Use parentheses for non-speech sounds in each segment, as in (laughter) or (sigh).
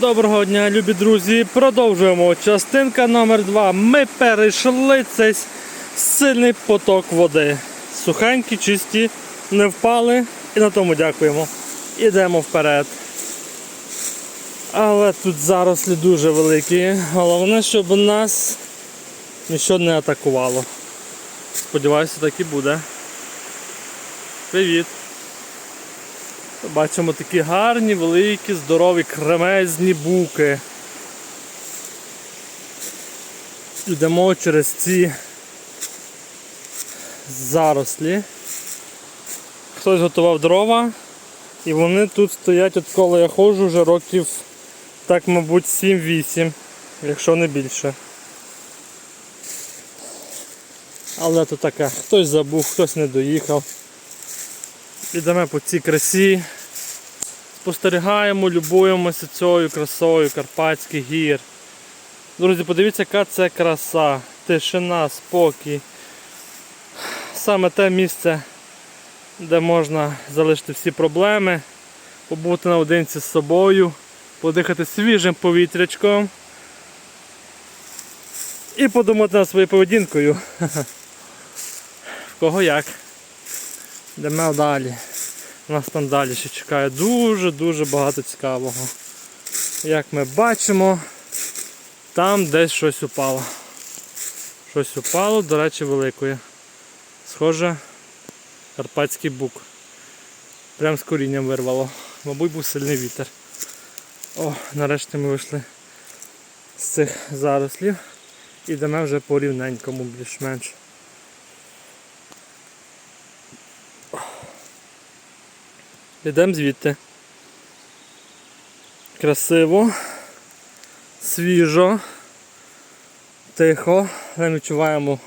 Доброго дня, любі друзі! Продовжуємо. Частинка номер 2 Ми перейшли цей сильний поток води. Сухенькі, чисті, не впали і на тому дякуємо. Ідемо вперед. Але тут зарослі дуже великі. Головне, щоб нас нічого не атакувало. Сподіваюся, так і буде. Привіт! Бачимо такі гарні, великі, здорові, кремезні буки. Йдемо через ці зарослі. Хтось готував дрова, і вони тут стоять, от коли я ходжу вже років, так, мабуть, 7-8, якщо не більше. Але то таке, хтось забув, хтось не доїхав. Ідемо по цій красі. Спостерігаємо, любуємося цією красою Карпатських гір. Друзі, подивіться, яка це краса, тишина, спокій. Саме те місце, де можна залишити всі проблеми, побути наодинці з собою, подихати свіжим повітрячком і подумати над своєю поведінкою. (laughs) В кого як. Йдемо далі. Нас там далі ще чекає дуже-дуже багато цікавого. Як ми бачимо, там десь щось упало. Щось упало, до речі, великої. Схоже, карпатський бук. Прям з корінням вирвало. Мабуть, був сильний вітер. О, нарешті ми вийшли з цих зарослів. Ідемо вже по рівненькому більш-менш. Йдемо звідти. Красиво, свіжо, тихо. Ми відчуваємо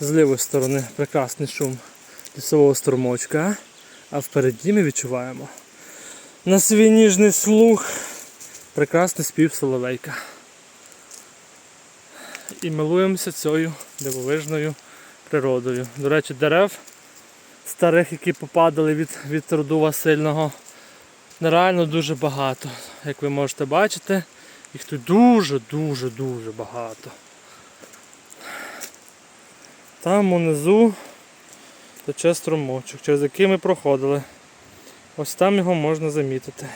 з лівої сторони прекрасний шум лісового струмочка, а впереді ми відчуваємо на свій ніжний слух прекрасний спів соловейка. І милуємося цією дивовижною природою. До речі, дерев старих, які попадали від, від трудува сильного. Нереально дуже багато. Як ви можете бачити, їх тут дуже-дуже-дуже багато. Там унизу тече струмочок, через який ми проходили. Ось там його можна замітити.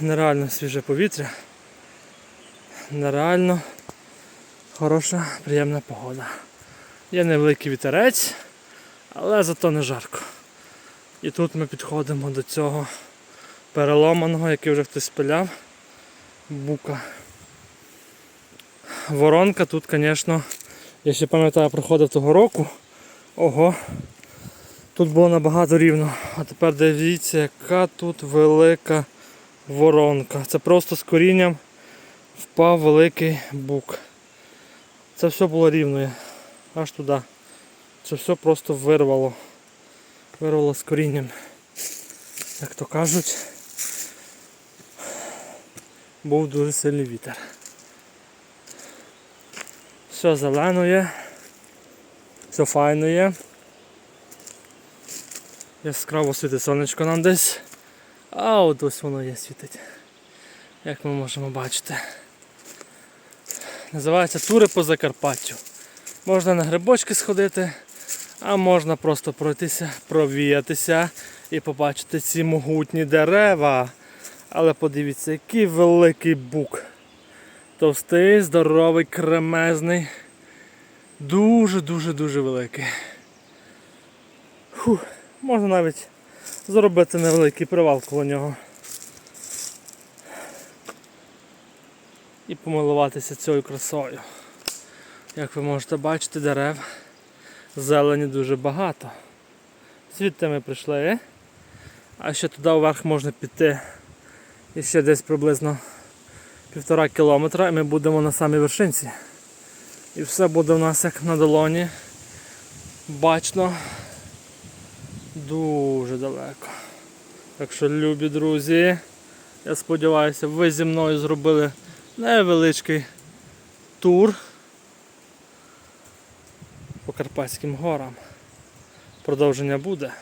Нереально свіже повітря. Нереально хороша, приємна погода. Є невеликий вітерець, але зато не жарко. І тут ми підходимо до цього переломаного, який вже хтось спиляв, бука. Воронка тут, звісно, я ще пам'ятаю, проходив того року. Ого, тут було набагато рівно. А тепер дивіться, яка тут велика воронка. Це просто з корінням впав великий бук. Це все було рівно, аж туди. Це все просто вирвало. Вирвало з корінням. Як то кажуть, був дуже сильний вітер. Все зелено все файно є. Яскраво світить сонечко нам десь. А от ось воно є світить. Як ми можемо бачити. Називається тури по Закарпаттю. Можна на грибочки сходити, а можна просто пройтися, провіятися і побачити ці могутні дерева. Але подивіться, який великий бук. Товстий, здоровий, кремезний. Дуже-дуже-дуже великий. Фух, можна навіть зробити невеликий привал коло нього. І помилуватися цією красою. Як ви можете бачити, дерев зелені дуже багато. Звідти ми прийшли, а ще туди вверх можна піти і ще десь приблизно півтора кілометра і ми будемо на самій вершинці. І все буде у нас як на долоні. Бачно дуже далеко. Так що, любі друзі, я сподіваюся, ви зі мною зробили невеличкий тур по Карпатським горам. Продовження буде.